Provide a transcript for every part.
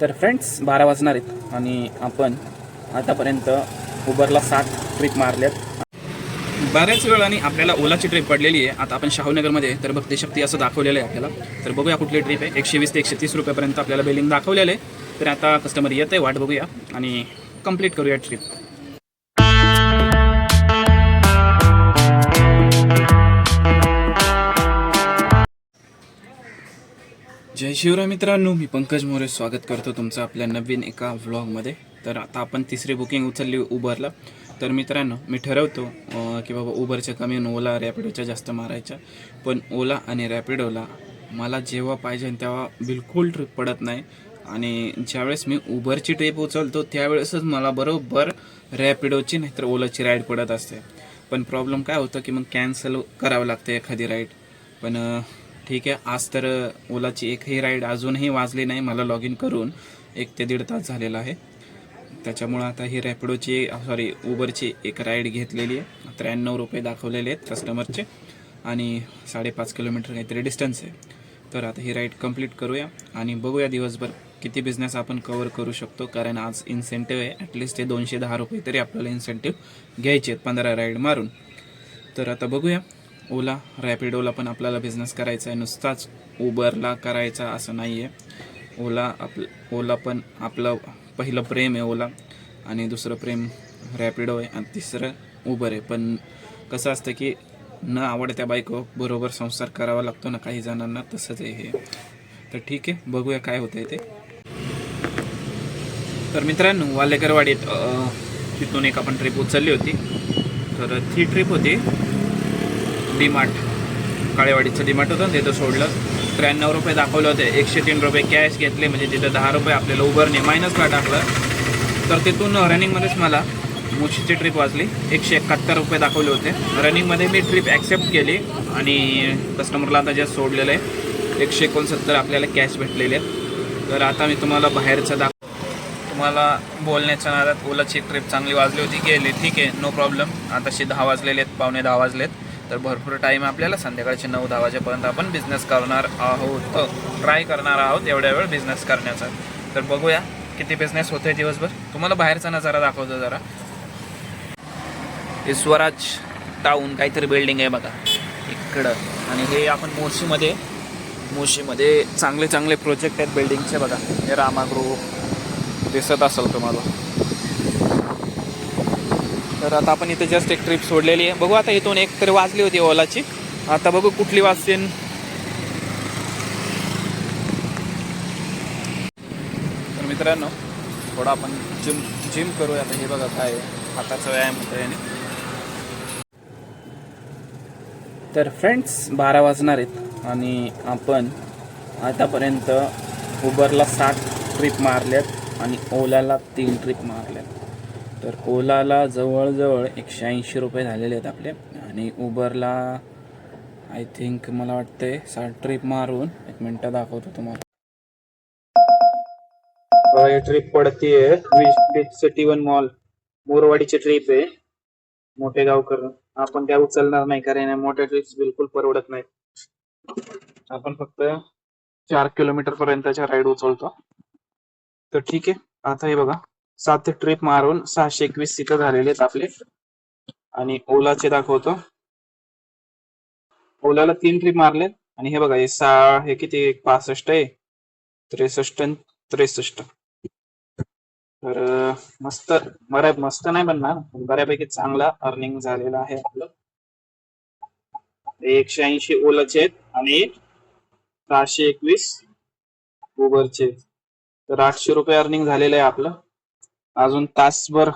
तर फ्रेंड्स बारा वाजणार आहेत आणि आपण आतापर्यंत उबरला सात ट्रिप मारल्यात. बऱ्याच वेळाने आपल्याला ओलाची ट्रिप पडलेली आहे. आता आपण शाहूनगरमध्ये तर भक्ती शक्ती असं दाखवलेलं आहे आपल्याला. तर बघूया कुठली ट्रिप आहे. एकशे वीस ते एकशे तीस रुपयापर्यंत आपल्याला बिलिंग दाखवलेलं आहे. तर आता कस्टमर येत आहे वाट बघूया आणि कंप्लीट करूया ट्रिप जय शिवराय मित्रांनो मी पंकज मोरे स्वागत करतो तुमचं आपल्या नवीन एका व्लॉगमध्ये तर आता आपण तिसरी बुकिंग उचलली उबरला तर मित्रांनो मी ठरवतो की बाबा उबरच्या कमी ओला रॅपिडोच्या जास्त मारायच्या. पण ओला आणि रॅपिडोला मला जेव्हा पाहिजे तेव्हा बिलकुल ट्रिप पडत नाही. आणि ज्यावेळेस मी उबरची ट्रिप उचलतो त्यावेळेसच मला बरोबर रॅपिडोची नाहीतर ओलाची राईड पडत असते. पण प्रॉब्लेम काय होतं की मग कॅन्सल करावं लागते एखादी राईड पण ठीक आहे. आज तर ओलाची एकही राईड अजूनही वाजली नाही. मला लॉग इन करून एक ते दीड तास झालेला आहे. त्याच्यामुळं आता ही रॅपिडोची सॉरी उबरची एक राईड घेतलेली आहे. त्र्याण्णव रुपये दाखवलेले आहेत कस्टमरचे आणि साडेपाच किलोमीटर काहीतरी डिस्टन्स आहे. तर आता ही राईड कंप्लीट करूया. आणि बघूया दिवसभर किती बिझनेस आपण कवर करू शकतो. कारण आज इन्सेंटिव्ह आहे. ॲटलिस्ट ते दोनशे दहा रुपये तरी आपल्याला इन्सेंटिव्ह घ्यायचे आहेत पंधरा राईड मारून. तर आता बघूया. ओला रॅपिडोला पण आपल्याला बिझनेस करायचा आहे. नुसताच उबरला करायचा असं नाही आहे ओला आप ओला पण आपलं पहिलं प्रेम आहे ओला. आणि दुसरं प्रेम रॅपिडो आहे आणि तिसरं उबर आहे. पण कसं असतं की न आवडत्या बायको बरोबर संसार करावा लागतो ना काही जणांना तसंच आहे हे. तर ठीक आहे बघूया काय होतंय ते. तर मित्रांनो वालेकरवाडीत तिथून एक आपण ट्रिप उचलली होती. तर ती ट्रिप होती डीमार्ट. काळेवाडीचं डीमार्ट होतं ना तिथं सोडलं. त्र्याण्णव रुपये दाखवले होते एकशे तीन रुपये कॅश घेतले म्हणजे तिथं दहा रुपये आपल्याला उबरने मायनसला टाकलं. तर तिथून रनिंगमध्येच मला मुशीची ट्रिप वाजली एकशे एकाहत्तर रुपये दाखवले होते. रनिंगमध्ये मी ट्रिप ॲक्सेप्ट केली आणि कस्टमरला आता जे सोडलेलं आहे एकशे एकोणसत्तर आपल्याला कॅश भेटलेले आहेत. तर आता मी तुम्हाला बाहेरचं दाख तुम्हाला बोलण्याच्या नादात ओलाची ट्रिप चांगली वाजली होती गेली. ठीक आहे नो प्रॉब्लेम आताशी दहा वाजलेले आहेत पावणे दहा वाजलेत. तर भरपूर टाईम आपल्याला संध्याकाळचे नऊ दहा वाजेपर्यंत आपण बिझनेस करणार आहोत. ट्राय करणार आहोत एवढ्या वेळ बिझनेस करण्याचा. तर बघूया किती बिझनेस होतोय दिवसभर. तुम्हाला बाहेरचा नजारा दाखवतो जरा. हे स्वराज टाऊन काहीतरी बिल्डिंग आहे बघा. इकडं. आणि हे आपण मोशीमध्ये मोशीमध्ये चांगले चांगले प्रोजेक्ट आहेत बिल्डिंगचे बघा. हे रामा ग्रुप दिसत असेल तुम्हाला. तर आता आपण इथे जस्ट एक ट्रिप सोडलेली आहे. बघू आता इथून एक तरी वाजली होती ओलाची. आता बघू कुठली वाजतेन तर मित्रांनो थोडा आपण जिम जिम करूया. आता हे बघा काय हाताचा व्यायाम होतो याने तर फ्रेंड्स बारा वाजणार आहेत आणि आपण आतापर्यंत उबरला सात ट्रिप मारल्यात आणि ओलाला तीन ट्रिप मारल्यात. तर ओलाला जवळजवळ एकशे ऐंशी रुपये झालेले आहेत आपले. आणि उबरला आय थिंक मला वाटतंय साठ ट्रिप मारून. एक मिनटं दाखवतो तुम्हाला. ट्रिप पडते सिटी वन मॉल मोरवाडीची ट्रिप आहे. मोठे गावकर. आपण त्या उचलणार नाही कारण मोठ्या ट्रिप्स बिलकुल परवडत नाहीत. आपण फक्त चार किलोमीटर पर्यंतच्या राईड उचलतो. तर ठीक आहे. आता हे बघा. सात ट्रिप मारून सहाशे एकवीस सीट झालेले आहेत आपले. आणि ओलाचे दाखवतो. ओलाला तीन ट्रिप मारलेत आणि हे बघा हे सहा हे किती पासष्ट आहे. त्रेसष्ट त्रेसष्ट. तर मस्त बऱ्या मस्त नाही बनणार पण बऱ्यापैकी चांगला अर्निंग झालेला आहे आपलं. एकशे ऐंशी ओलाचे आहेत आणि सहाशे एकवीस उबरचे तर आठशे रुपये अर्निंग झालेलं आहे आपलं. अजून तासभर.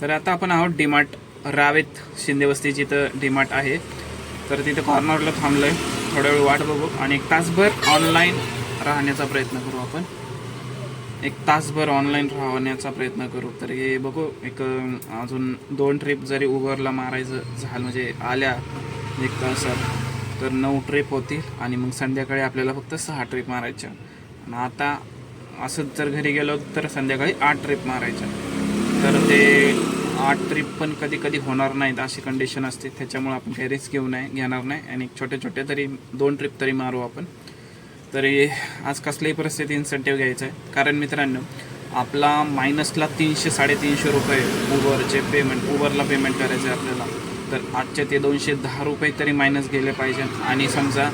तर आता आपण आहोत डीमार्ट रावेत शिंदेवस्ती जिथं डीमार्ट आहे. तर तिथे कॉर्नरला आहे थोडा वेळ वाट बघू आणि एक तासभर ऑनलाईन राहण्याचा प्रयत्न करू आपण. एक तासभर ऑनलाईन राहण्याचा प्रयत्न करू. तर हे बघू एक अजून दोन ट्रिप जरी उबरला मारायचं झालं म्हणजे आल्या एक तासात तर नऊ ट्रिप होतील आणि मग संध्याकाळी आपल्याला फक्त सहा ट्रिप मारायच्या. मग आता असंच जर घरी गेलो तर संध्याकाळी आठ ट्रिप मारायच्या. तर ते आठ ट्रिप पण कधी कधी होणार नाहीत अशी कंडिशन असते. त्याच्यामुळे आपण काही रिस्क घेऊ नाही घेणार नाही. आणि छोटे छोटे तरी दोन ट्रिप तरी मारू आपण. तरी आज कसल्याही परिस्थिती इन्सेंटिव्ह घ्यायचं आहे. कारण मित्रांनो आपला मायनसला तीनशे साडेतीनशे रुपये उबरचे पेमेंट उबरला पेमेंट करायचं आहे आपल्याला. तर आजचे ते दोनशे दहा रुपये तरी मायनस गेले पाहिजे. आणि समजा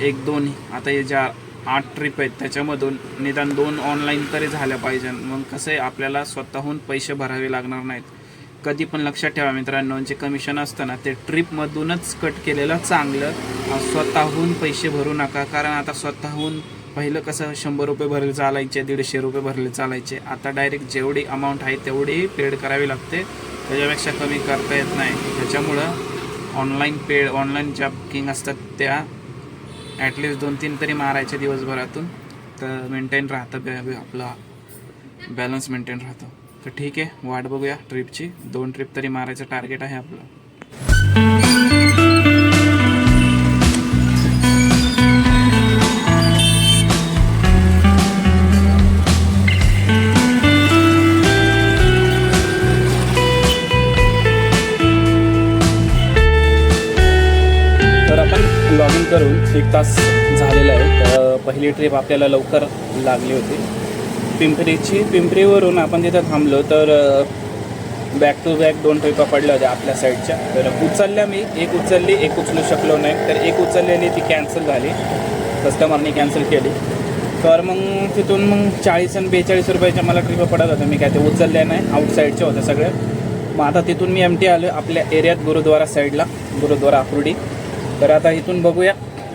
एक दोन आता हे ज्या आठ ट्रिप आहेत. त्याच्यामधून निदान दोन ऑनलाईन तरी झाल्या पाहिजे. मग कसं आहे आपल्याला स्वतःहून पैसे भरावे लागणार नाहीत. कधी पण लक्षात ठेवा मित्रांनो जे कमिशन असतं ना ते ट्रिपमधूनच कट केलेलं चांगलं. स्वतःहून पैसे भरू नका. कारण आता स्वतःहून पहिलं कसं शंभर रुपये भरले चालायचे दीडशे रुपये भरले चालायचे. आता डायरेक्ट जेवढी अमाऊंट आहे तेवढी पेड करावी लागते. त्याच्यापेक्षा कमी करता येत नाही. त्याच्यामुळं ऑनलाईन पेड ऑनलाईन ज्या बुकिंग असतात त्या ॲटलिस्ट दोन तीन तरी मारायचे दिवसभरातून. तर मेंटेन राहतं बॅ आपला बॅलन्स मेंटेन राहतं. तर ठीक आहे वाट बघूया ट्रिपची दोन ट्रिप तरी मारायचं टार्गेट आहे आपलं. लॉग इन करून एक तास झालेला आहे. तर पहिली ट्रिप आपल्याला लवकर लागली होती. पिंपरीची पिंपरीवरून आपण तिथं थांबलो तर बॅक टू बॅक दोन ट्रिपा पडल्या होत्या आपल्या साईडच्या तर उचलल्या मी. एक उचलली एक उचलू शकलो नाही. तर एक उचललेली ती कॅन्सल झाली. कस्टमरने कॅन्सल केली. तर मग तिथून मग चाळीस आणि बेचाळीस रुपयाच्या मला ट्रिपा पडत होत्या. मी काय ते उचलल्या नाही. आउटसाईडच्या होत्या सगळ्या. मग आता तिथून मी एम टी आलो आपल्या एरियात गुरुद्वारा साईडला गुरुद्वारा आकुर्डी तर आता इथून बघूया.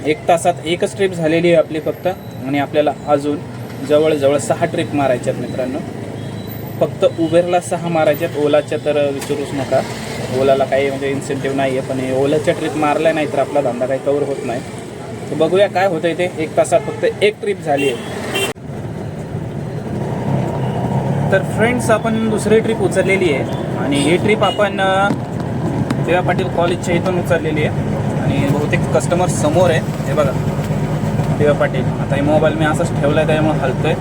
एक तासात एकच ट्रिप झालेली आहे आपली फक्त. आणि आपल्याला अजून जवळजवळ सहा ट्रिप मारायच्यात मित्रांनो. फक्त उबेरला सहा मारायच्यात. ओलाच्या तर विचारूच नका. ओलाला काही म्हणजे इन्सेंटिव्ह नाही आहे पण हे ओलाच्या ट्रिप मारल्या नाही तर आपला धंदा काही कवर होत नाही. तर बघूया काय होतं ते. एक तासात फक्त एक ट्रिप झाली आहे. तर फ्रेंड्स आपण दुसरी ट्रिप उचललेली आहे. आणि ही ट्रिप आपण देवा पाटील कॉलेजच्या इथून उचललेली आहे. आणि कस्टमर समोर आहे. हे बघा. देवा पाटील. आता हे मोबाईल मी असंच ठेवला आहे त्यामुळे हलतोय.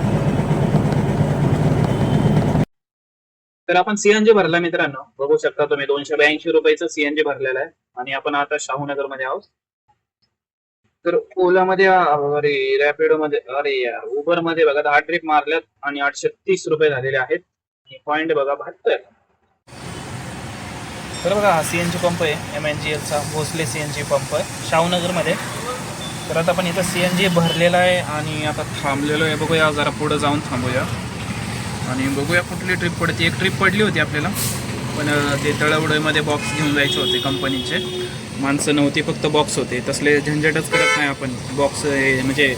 तर आपण सीएनजी भरला मित्रांनो. बघू शकता तुम्ही दोनशे ब्याऐंशी रुपयाचं सीएनजी भरलेलं आहे. आणि आपण आता शाहूनगरमध्ये आहोत. तर ओला मध्ये अरे रॅपिडो मध्ये अरे यार उबरमध्ये बघा दहा ट्रिप मारल्यात आणि आठशे तीस रुपये झालेले आहेत. आणि पॉइंट बघा बहात्तर. तर बघा हा जी पंप आहे एम एन जी एलचा Bhosale C N G pump आहे शाहूनगरमध्ये. तर आता आपण इथं सी एन जी भरलेला आहे आणि आता थांबलेलो आहे. बघूया जरा पुढं जाऊन थांबूया. आणि बघूया कुठली ट्रिप पडते. एक ट्रिप पडली होती आपल्याला पण ते तळवडीमध्ये बॉक्स घेऊन जायचे होते कंपनीचे माणसं नव्हती फक्त बॉक्स होते. तसले झंझटच करत नाही आपण. बॉक्स म्हणजे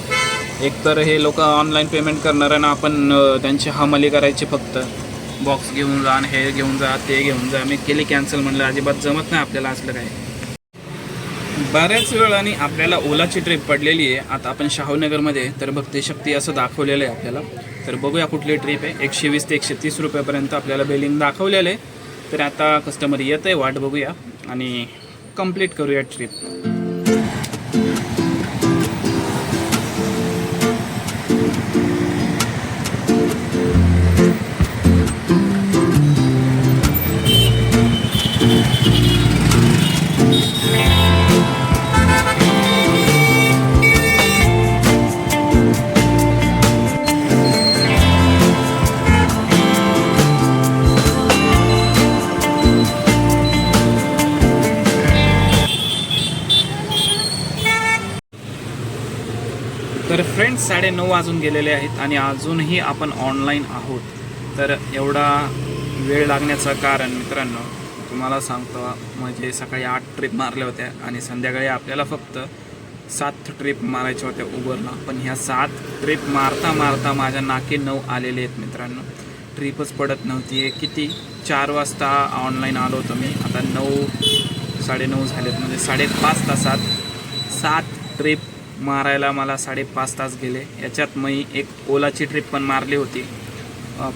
एकतर हे लोक ऑनलाईन पेमेंट करणार आणि आपण त्यांची हमाली करायची फक्त. बॉक्स घेऊन जा आणि हे घेऊन जा ते घेऊन जा. मी केली कॅन्सल म्हणलं अजिबात जमत नाही आपल्याला असलं काय बऱ्याच वेळाने आपल्याला ओलाची ट्रिप पडलेली आहे. आता आपण शाहूनगरमध्ये तर भक्ती शक्ती असं दाखवलेलं आहे आपल्याला. तर बघूया कुठली ट्रिप आहे. एकशे वीस ते एकशे तीस रुपयापर्यंत आपल्याला बिलिंग दाखवलेलं आहे. तर आता कस्टमर येत आहे वाट बघूया. आणि कंप्लीट करूया ट्रिप तर फ्रेंड्स साडेनऊ वाजून गेलेले आहेत आणि अजूनही आपण ऑनलाईन आहोत. तर एवढा वेळ लागण्याचं कारण मित्रांनो तुम्हाला सांगतो म्हणजे सकाळी आठ ट्रिप मारल्या होत्या आणि संध्याकाळी आपल्याला फक्त सात ट्रिप मारायच्या होत्या उबरला. पण ह्या सात ट्रिप मारता मारता माझ्या नाके नऊ आलेले आहेत मित्रांनो. ट्रिपच पडत नव्हती. आहे किती? चार वाजता ऑनलाईन आलो होतो मी. आता नऊ साडेनऊ झालेत. म्हणजे साडेपाच तासात सात ट्रिप मारायला मला साडेपाच तास गेले. याच्यात मी एक ओलाची ट्रिप पण मारली होती.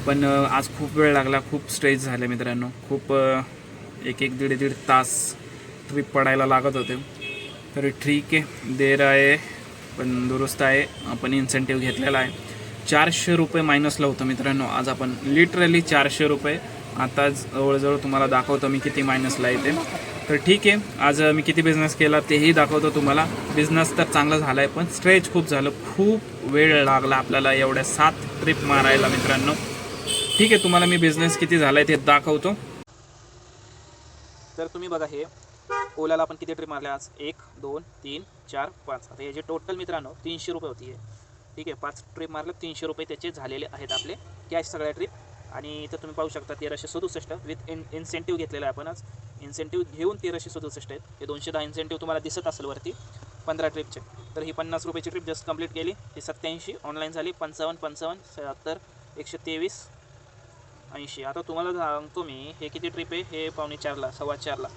पण आज खूप वेळ लागला खूप स्ट्रेस झाले मित्रांनो. खूप एक एक दीड दीड तास ट्रिप पडायला लागत होते. तर ठीक आहे देर आहे पण दुरुस्त आहे. आपण इन्सेंटिव्ह घेतलेला आहे. चारशे रुपये मायनसला होतं मित्रांनो. आज आपण लिटरली चारशे रुपये. आता जवळजवळ तुम्हाला दाखवतो मी किती मायनसला येते. तर ठीक आहे. आज मी किती बिझनेस केला तेही दाखवतो तुम्हाला. बिझनेस तर चांगला झाला आहे पण स्ट्रेच खूप झालं. खूप वेळ लागला आपल्याला एवढ्या सात ट्रिप मारायला मित्रांनो. ठीक आहे तुम्हाला मी बिझनेस किती झाला आहे ते दाखवतो. तर तुम्ही बघा हे. ओलाला आपण किती ट्रिप मारल्या आज? एक दोन तीन चार पाच. आता हे जे टोटल मित्रांनो तीनशे रुपये होती आहे ठीक आहे पाच ट्रिप मारलं तीनशे रुपये त्याचे झालेले आहेत आपले. कॅश सगळ्या ट्रिप आणि इथं तुम्ही पाहू शकता तेराशे सदुसष्ट विथ इन इन्सेंटिव्ह घेतलेला आहे आपण आज इन्सेंटिव्ह घेऊन तेराशे सदुसष्ट आहेत. हे दोनशे दहा इन्सेंटिव्ह तुम्हाला दिसत असेल वरती पंधरा ट्रिपचे तर ही पन्नास रुपयाची ट्रिप जस्ट कंप्लीट केली. ही सत्याऐंशी ऑनलाईन झाली पंचावन्न पंचावन्न शहात्तर एकशे तेवीस ऐंशी. आता तुम्हाला सांगतो मी हे किती ट्रिप आहे? हे पावणे चारला सव्वा चारला.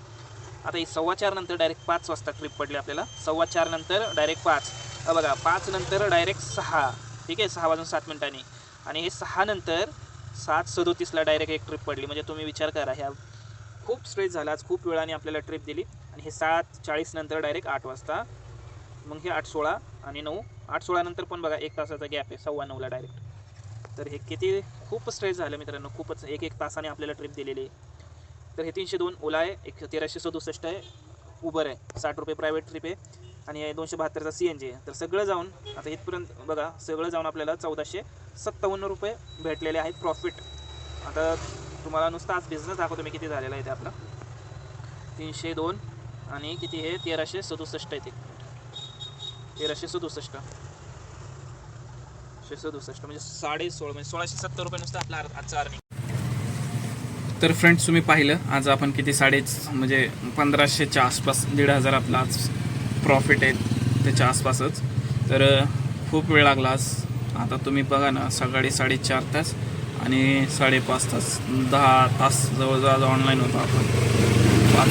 आता ही सव्वा चारनंतर डायरेक्ट पाच वाजता ट्रिप पडली आपल्याला. सव्वा चारनंतर डायरेक्ट पाच. बघा पाच नंतर डायरेक्ट सहा. ठीक आहे? सहा वाजून सात मिनिटांनी. आणि हे सहा नंतर सात सदोतीसला डायरेक्ट एक ट्रिप पडली. म्हणजे तुम्ही विचार करा ह्या खूप स्ट्रेस झाला. आज खूप वेळाने आपल्याला ट्रिप दिली. आणि हे सात चाळीस नंतर डायरेक्ट आठ वाजता. मग हे आठ सोळा आणि नऊ. आठ सोळा नंतर पण बघा एक तासाचा गॅप आहे. सव्वा नऊला डायरेक्ट तर हे किती खूप स्ट्रेस झालं मित्रांनो. खूपच एक एक तासाने आपल्याला ट्रिप दिलेली आहे. तर हे तीनशे दोन ओला आहे. एक तेराशे सदुसष्ट आहे. उबर आहे. साठ रुपये प्रायव्हेट ट्रिप आहे. आणि दोनशे बहात्तरचा सी एन जी आहे. तर सगळं जाऊन आता इथपर्यंत बघा सगळं जाऊन आपल्याला चौदाशे सत्तावन्न रुपये भेटलेले आहेत प्रॉफिट आता तुम्हाला नुसता आज बिझनेस दाखवतो मी किती झालेला आहे ते आपला. तीनशे दोन आणि किती हे? तेराशे सदुसष्ट आहे ते. तेराशे सदुसष्ट. सदुसष्ट म्हणजे साडे सोळा म्हणजे सोळाशे सत्तर रुपये नुसतं आपला आजचा अर्निंग तर फ्रेंड्स तुम्ही पाहिलं आज आपण किती साडे म्हणजे पंधराशेच्या आसपास दीड हजार आपला आज प्रॉफिट आहेत त्याच्या आसपासच. तर खूप वेळ लागला आता तुम्ही बघा ना सकाळी साडेचार तास आणि साडेपाच तास. दहा तास जवळजवळ ऑनलाईन होतो आपण. पाच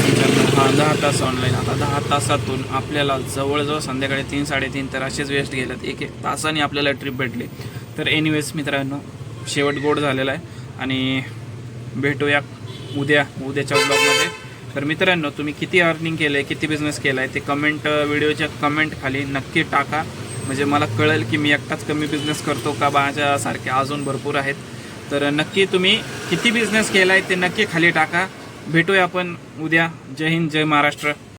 हा दहा तास ऑनलाईन आता दहा तासातून आपल्याला जवळजवळ संध्याकाळी तीन साडेतीन तर असेच वेस्ट गेल्यात एक एक तासाने आपल्याला ट्रिप भेटली. तर एनिवेज मित्रांनो शेवट गोड झालेला आहे. आणि भेटूया उद्या उद्याच्या ब्लॉगमध्ये तर मित्रांनो तुम्ही किती अर्निंग केलं आहे किती बिझनेस केला आहे ते कमेंट व्हिडिओच्या कमेंट खाली नक्की टाका. म्हणजे मला कळेल की मी एकटाच कमी बिझनेस करतो का माझ्यासारखे अजून भरपूर आहेत. तर नक्की तुम्ही किती बिझनेस केला आहे ते नक्की खाली टाका. भेटूया आपण उद्या. जय हिंद जय महाराष्ट्र.